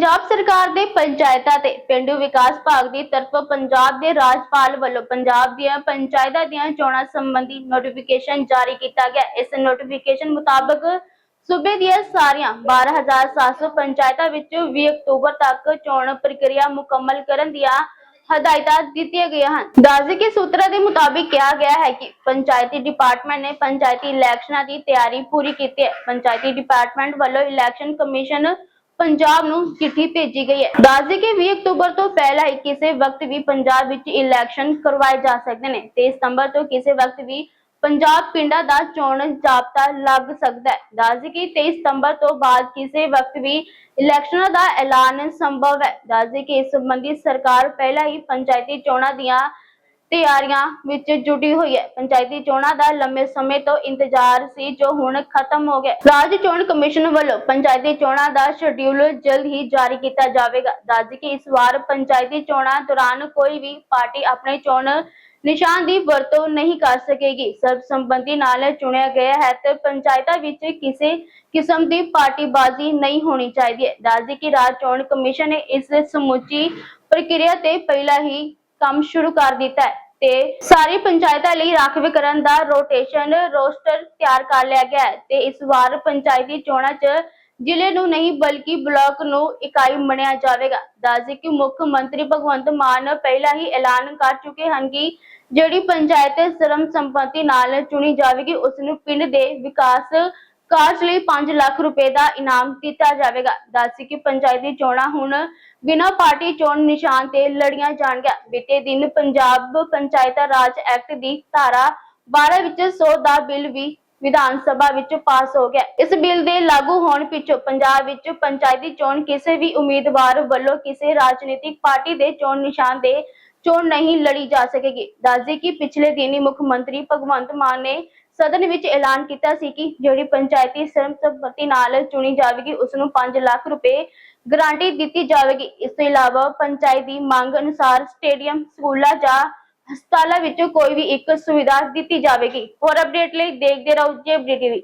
ਪੰਜਾਬ ਸਰਕਾਰ ਦੇ ਪੰਚਾਇਤਾਂ ਤੇ ਪਿੰਡੂ ਵਿਕਾਸ ਭਾਗ ਦੀ ਤਰਫ ਪੰਜਾਬ ਦੇ ਰਾਜਪਾਲ ਵੱਲੋਂ ਪੰਜਾਬ ਦੀਆਂ ਪੰਚਾਇਤਾਂ ਦੀਆਂ ਚੋਣਾਂ ਸੰਬੰਧੀ ਨੋਟੀਫਿਕੇਸ਼ਨ ਜਾਰੀ ਕੀਤਾ ਗਿਆ। ਇਸ ਨੋਟੀਫਿਕੇਸ਼ਨ ਮੁਤਾਬਕ ਸੂਬੇ ਦੀਆਂ ਸਾਰੀਆਂ 12700 ਪੰਚਾਇਤਾਂ ਵਿੱਚ 20 ਅਕਤੂਬਰ ਤੱਕ ਚੋਣ ਪ੍ਰਕਿਰਿਆ ਮੁਕੰਮਲ ਕਰਨ ਦੀਆਂ ਹਦਾਇਤਾਂ ਦਿੱਤੀਆਂ ਗਈਆਂ ਹਨ। ਦਾਜ਼ੇ ਕੇ ਸੂਤਰਾਂ ਦੇ ਮੁਤਾਬਿਕ ਕਿਹਾ ਗਿਆ ਹੈ ਕਿ ਪੰਚਾਇਤੀ ਡਿਪਾਰਟਮੈਂਟ ਨੇ ਪੰਚਾਇਤੀ ਇਲੈਕਸ਼ਨਾਂ ਦੀ ਤਿਆਰੀ ਪੂਰੀ ਕੀਤੀ ਹੈ। ਪੰਚਾਇਤੀ ਡਿਪਾਰਟਮੈਂਟ ਵੱਲੋਂ ਇਲੈਕਸ਼ਨ ਕਮਿਸ਼ਨ ਪੰਜਾਬ ਨੂੰ ਚਿੱਠੀ ਭੇਜੀ ਗਈ ਹੈ। ਦਾਜ਼ੇ ਕੇ 20 ਅਕਤੂਬਰ ਤੋਂ ਪਹਿਲਾਂ ਹੀ ਕਿਸੇ ਵਕਤ ਵੀ ਪੰਜਾਬ ਵਿੱਚ ਇਲੈਕਸ਼ਨ ਕਰਵਾਏ ਜਾ ਸਕਦੇ ਨੇ ਤੇ ਸਤੰਬਰ ਤੋਂ ਕਿਸੇ ਵਕਤ ਵੀ ਪੰਜਾਬ ਪਿੰਡਾਂ ਦਾ ਚੋਣ ਜਾਬਤਾ ਲੱਗ ਸਕਦਾ ਹੈ। ਦਾਜ਼ੇ ਕਿ 23 ਸਤੰਬਰ ਤੋਂ ਬਾਅਦ ਕਿਸੇ ਵਕਤ ਵੀ ਇਲੈਕਸ਼ਨਾਂ ਦਾ ਐਲਾਨ ਸੰਭਵ ਹੈ। ਦਾਜ਼ੇ ਕਿ ਇਸ ਸੰਬੰਧੀ ਸਰਕਾਰ ਪਹਿਲਾਂ ਹੀ ਪੰਚਾਇਤੀ ਚੋਣਾਂ ਦੀਆਂ ਤਿਆਰੀਆਂ ਵਿੱਚ ਜੁਟੀ ਹੋਈ ਹੈ। ਪੰਚਾਇਤੀ ਚੋਣਾਂ ਦਾ ਲੰਮੇ ਸਮੇਂ ਤੋਂ ਇੰਤਜ਼ਾਰ ਸੀ, ਜੋ ਹੁਣ ਖਤਮ ਹੋ ਗਿਆ। ਰਾਜ ਚੋਣ ਕਮਿਸ਼ਨ ਵੱਲੋਂ ਪੰਚਾਇਤੀ ਚੋਣਾਂ ਦਾ ਸ਼ਡਿਊਲ ਜਲਦ ਹੀ ਜਾਰੀ ਕੀਤਾ ਜਾਵੇਗਾ। ਦੱਸ ਕਿ ਇਸ ਵਾਰ ਪੰਚਾਇਤੀ ਚੋਣਾਂ ਦੌਰਾਨ ਕੋਈ ਵੀ ਪਾਰਟੀ ਆਪਣੇ ਚੋਣ ਨਿਸ਼ਾਨ ਦੀ ਵਰਤੋਂ ਨਹੀਂ ਕਰ ਸਕੇਗੀ। ਸਰਬ ਸੰਬੰਧੀ ਨਾਲ ਚੁਣਿਆ ਗਿਆ ਹੈ ਤੇ ਪੰਚਾਇਤਾਂ ਵਿੱਚ ਕਿਸੇ ਕਿਸਮ ਦੀ ਪਾਰਟੀਬਾਜ਼ੀ ਨਹੀਂ ਹੋਣੀ ਚਾਹੀਦੀ ਹੈ। ਦੱਸ ਕਿ ਰਾਜ ਚੋਣ ਕਮਿਸ਼ਨ ਨੇ ਇਸ ਸਮੁੱਚੀ ਪ੍ਰਕਿਰਿਆ ਤੇ ਪਹਿਲਾਂ ਹੀ ਕੰਮ ਸ਼ੁਰੂ ਕਰ ਦਿੱਤਾ ਹੈ ਤੇ ਸਾਰੀ ਪੰਚਾਇਤਾਂ ਲਈ ਰਾਖਵੀਕਰਨ ਦਾ ਰੋਟੇਸ਼ਨ ਰੋਸਟਰ ਤਿਆਰ ਕਰ ਲਿਆ ਗਿਆ ਹੈ ਤੇ ਇਸ ਵਾਰ ਪੰਚਾਇਤੀ ਚੋਣਾਂ 'ਚ ਜ਼ਿਲ੍ਹੇ ਨੂੰ ਨਹੀਂ ਬਲਕਿ ਬਲਾਕ ਨੂੰ ਇਕਾਈ ਮੰਨਿਆ ਜਾਵੇਗਾ। ਦੱਸਦੇ ਕਿ ਮੁੱਖ ਮੰਤਰੀ ਭਗਵੰਤ ਮਾਨ ਪਹਿਲਾਂ ਹੀ ਐਲਾਨ ਕਰ ਚੁੱਕੇ ਹਨ ਕਿ ਜਿਹੜੀ ਪੰਚਾਇਤ ਸਰਮ ਸੰਪਤੀ ਨਾਲ ਚੁਣੀ ਜਾਵੇਗੀ, ਉਸ ਨੂੰ ਪਿੰਡ ਦੇ ਵਿਕਾਸ ਕਾਰਜ ਲਈ 5 ਲੱਖ ਰੁਪਏ ਦਾ ਇਨਾਮ ਦਿੱਤਾ ਜਾਵੇਗਾ। ਦੱਸੀ ਕਿ ਪੰਚਾਇਤੀ ਚੋਣਾਂ ਹੁਣ ਬਿਨਾਂ ਪਾਰਟੀ ਚੋਣ ਨਿਸ਼ਾਨ ਤੇ ਲੜੀਆਂ ਜਾਣਗੀਆਂ। ਬੀਤੇ ਦਿਨ ਪੰਜਾਬ ਪੰਚਾਇਤਾਂ ਰਾਜ ਐਕਟ ਦੀ ਧਾਰਾ 12 ਵਿੱਚ 100 ਦਾ ਬਿੱਲ ਵੀ ਵਿਧਾਨ ਸਭਾ ਵਿੱਚ ਪਾਸ ਹੋ ਗਿਆ। ਇਸ ਬਿੱਲ ਦੇ ਲਾਗੂ ਹੋਣ ਪਿੱਛੋਂ ਪੰਜਾਬ ਵਿੱਚ ਪੰਚਾਇਤੀ ਚੋਣ ਕਿਸੇ ਵੀ ਉਮੀਦਵਾਰ ਵੱਲੋਂ ਕਿਸੇ ਰਾਜਨੀਤਿਕ ਪਾਰਟੀ ਦੇ ਚੋਣ ਨਿਸ਼ਾਨ ਦੇ ਚੋਣ ਨਹੀਂ ਲੜੀ ਜਾ ਸਕੇਗੀ। ਦੱਸਦੇ ਕਿ ਪਿਛਲੇ ਦਿਨੀ ਮੁੱਖ ਮੰਤਰੀ ਭਗਵੰਤ ਮਾਨ ਨੇ ਸਦਨ ਵਿੱਚ ਐਲਾਨ ਕੀਤਾ ਸੀ ਕਿ ਜਿਹੜੀ ਪੰਚਾਇਤੀ ਸਰਬਸੰਮਤੀ ਨਾਲ ਚੁਣੀ ਜਾਵੇਗੀ ਉਸ ਨੂੰ 5 ਲੱਖ ਰੁਪਏ ਗਰੰਟੀ ਦਿੱਤੀ ਜਾਵੇਗੀ। ਇਸ ਤੋਂ ਇਲਾਵਾ ਪੰਚਾਇਤ ਦੀ ਮੰਗ ਅਨੁਸਾਰ ਸਟੇਡੀਅਮ, ਸਕੂਲਾਂ ਜਾਂ ਹਸਪਤਾਲਾਂ ਵਿੱਚ ਕੋਈ ਵੀ ਇੱਕ ਸੁਵਿਧਾ ਦਿੱਤੀ ਜਾਵੇਗੀ। ਹੋਰ ਅਪਡੇਟ ਲਈ ਦੇਖਦੇ ਰਹੋ ਜੇਬਡੀ ਟੀਵੀ।